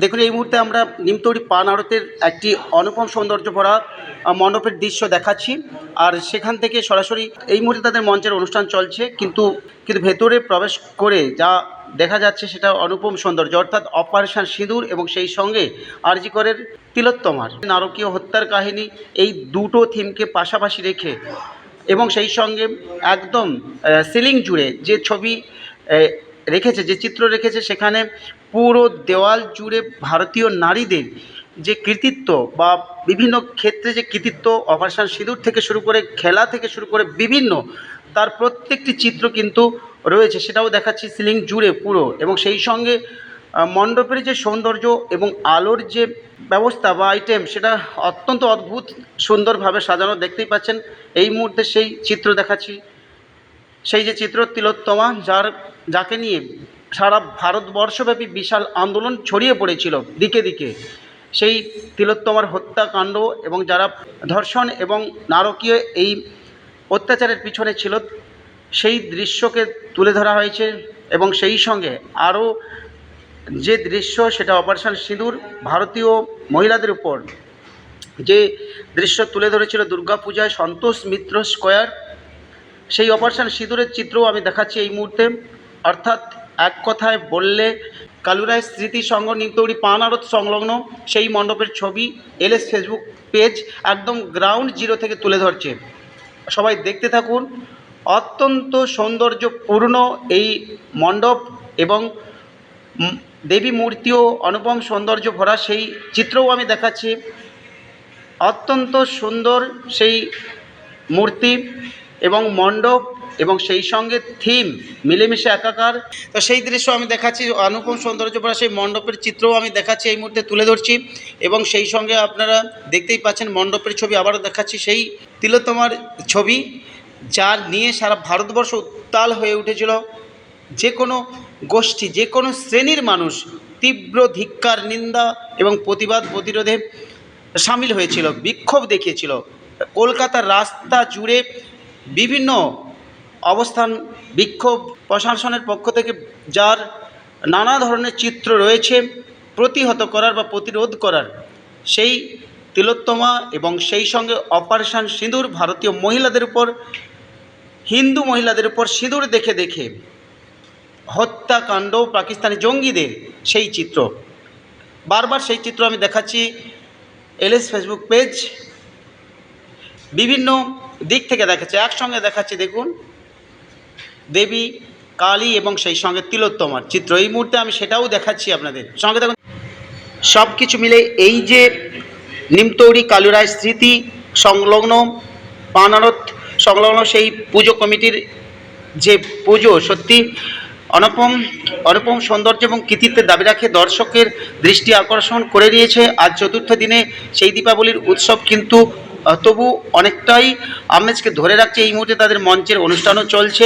দেখুন, এই মুহূর্তে আমরা নিমতৌড়ি পান আড়তের একটি অনুপম সৌন্দর্য ভরা মণ্ডপের দৃশ্য দেখাচ্ছি। আর সেখান থেকে সরাসরি এই মুহূর্তে তাদের মঞ্চের অনুষ্ঠান চলছে, কিন্তু কিন্তু ভেতরে প্রবেশ করে যা দেখা যাচ্ছে সেটা অনুপম সৌন্দর্য, অর্থাৎ অপারেশন সিঁদুর এবং সেই সঙ্গে আরজিকরের তিলোত্তমার। নারকীয় হত্যার কাহিনী এই দুটো থিমকে পাশাপাশি রেখে এবং সেই সঙ্গে একদম সিলিং জুড়ে যে ছবি রেখেছে, যে চিত্র রেখেছে, সেখানে পুরো দেওয়াল জুড়ে ভারতীয় নারীদের যে কৃতিত্ব বা বিভিন্ন ক্ষেত্রে যে কৃতিত্ব, অপারেশন সিঁদুর থেকে শুরু করে খেলা থেকে শুরু করে বিভিন্ন তার প্রত্যেকটি চিত্র কিন্তু রয়েছে, সেটাও দেখাচ্ছি সিলিং জুড়ে পুরো। এবং সেই সঙ্গে মণ্ডপের যে সৌন্দর্য এবং আলোর যে ব্যবস্থা বা আইটেম সেটা অত্যন্ত অদ্ভুত সুন্দরভাবে সাজানো, দেখতেই পাচ্ছেন। এই মুহূর্তে সেই চিত্র দেখাচ্ছি। সেই যে চিত্র তিলোত্তমা, যার, যাকে নিয়ে সারা ভারতবর্ষব্যাপী বিশাল আন্দোলন ছড়িয়ে পড়েছিল দিকে দিকে, সেই তিলোত্তমার হত্যাকাণ্ড এবং যারা ধর্ষণ এবং নারকীয় এই অত্যাচারের পিছনে ছিল, সেই দৃশ্যকে তুলে ধরা হয়েছে এবং সেই সঙ্গে আরও যে দৃশ্য, সেটা অপারেশন সিঁদুর, ভারতীয় মহিলাদের উপর যে দৃশ্য তুলে ধরেছিল দুর্গাপূজায় সন্তোষ মিত্র স্কোয়ার সেই অপারেশন সিঁদুরের চিত্রও আমি দেখাচ্ছি এই মুহূর্তে। অর্থাৎ এক কথায় বললে কালুরায় স্মৃতি সংঘ নিতৌড়ি পানারত সংলগ্ন সেই মণ্ডপের ছবি এলএস ফেসবুক পেজ একদম গ্রাউন্ড জিরো থেকে তুলে ধরছে। সবাই দেখতে থাকুন, অত্যন্ত সৌন্দর্যপূর্ণ এই মণ্ডপ এবং দেবী মূর্তিও অনুপম সৌন্দর্য ভরা সেই চিত্রও আমি দেখাচ্ছি। অত্যন্ত সুন্দর সেই মূর্তি। এবং মণ্ডপ এবং সেই সঙ্গে থিম মিলেমিশে একাকার। তো সেই দৃশ্য আমি দেখাচ্ছি, অনুপম সৌন্দর্য ভরা সেই মণ্ডপের চিত্রও আমি দেখাচ্ছি এই মুহূর্তে তুলে ধরছি। এবং সেই সঙ্গে আপনারা দেখতেই পাচ্ছেন মণ্ডপের ছবি আবারও দেখাচ্ছি। সেই তিলোত্তমার ছবি, যার নিয়ে সারা ভারতবর্ষ উত্তাল হয়ে উঠেছিল। যে কোনো গোষ্ঠী, যে কোনো শ্রেণির মানুষ তীব্র ধিক্কার, নিন্দা এবং প্রতিবাদ প্রতিরোধে সামিল হয়েছিল, বিক্ষোভ দেখিয়েছিল। কলকাতার রাস্তা জুড়ে বিভিন্ন অবস্থান, বিক্ষোভ প্রশাসনের পক্ষ থেকে যার নানা ধরনের চিত্র রয়েছে, প্রতিহত করার বা প্রতিরোধ করার। সেই তিলোত্তমা এবং সেই সঙ্গে অপারেশন সিঁদুর ভারতীয় মহিলাদের উপর, হিন্দু মহিলাদের উপর সিঁদুর দেখে দেখে হত্যাকাণ্ড, পাকিস্তানি জঙ্গিদের সেই চিত্র। বারবার সেই চিত্র আমি দেখাচ্ছি, এলএস ফেসবুক পেজ। বিভিন্ন দিক থেকে দেখাচ্ছে, একসঙ্গে দেখাচ্ছে, দেখুন। দেবী, কালী এবং সেই সঙ্গে তিলোত্তমার চিত্র। এই মুহূর্তে আমি সেটাও দেখাচ্ছি আপনাদের। সঙ্গে দেখুন সব কিছু মিলে এই যে নিমতৌড়ি কালুরায় স্মৃতি সংলগ্ন, পানারত সংলগ্ন সেই পুজো কমিটির যে পুজো, সত্যি অনুপম অনুপম সৌন্দর্য এবং কৃতিত্বের দাবি রাখে, দর্শকের দৃষ্টি আকর্ষণ করে নিয়েছে। আজ চতুর্থ দিনে সেই দীপাবলির উৎসব কিন্তু তবু অনেকটাই আমেজকে ধরে রাখছে এই মুহূর্তে তাদের মঞ্চের অনুষ্ঠানও চলছে।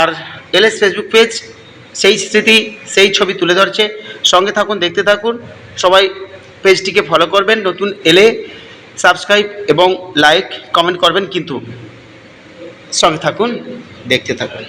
আর এলএস ফেসবুক পেজ সেই স্মৃতি, সেই ছবি তুলে ধরছে। সঙ্গে থাকুন, দেখতে থাকুন। সবাই পেজটিকে ফলো করবেন, নতুন এলে সাবস্ক্রাইব এবং লাইক কমেন্ট করবেন কিন্তু। সঙ্গে থাকুন, দেখতে থাকুন।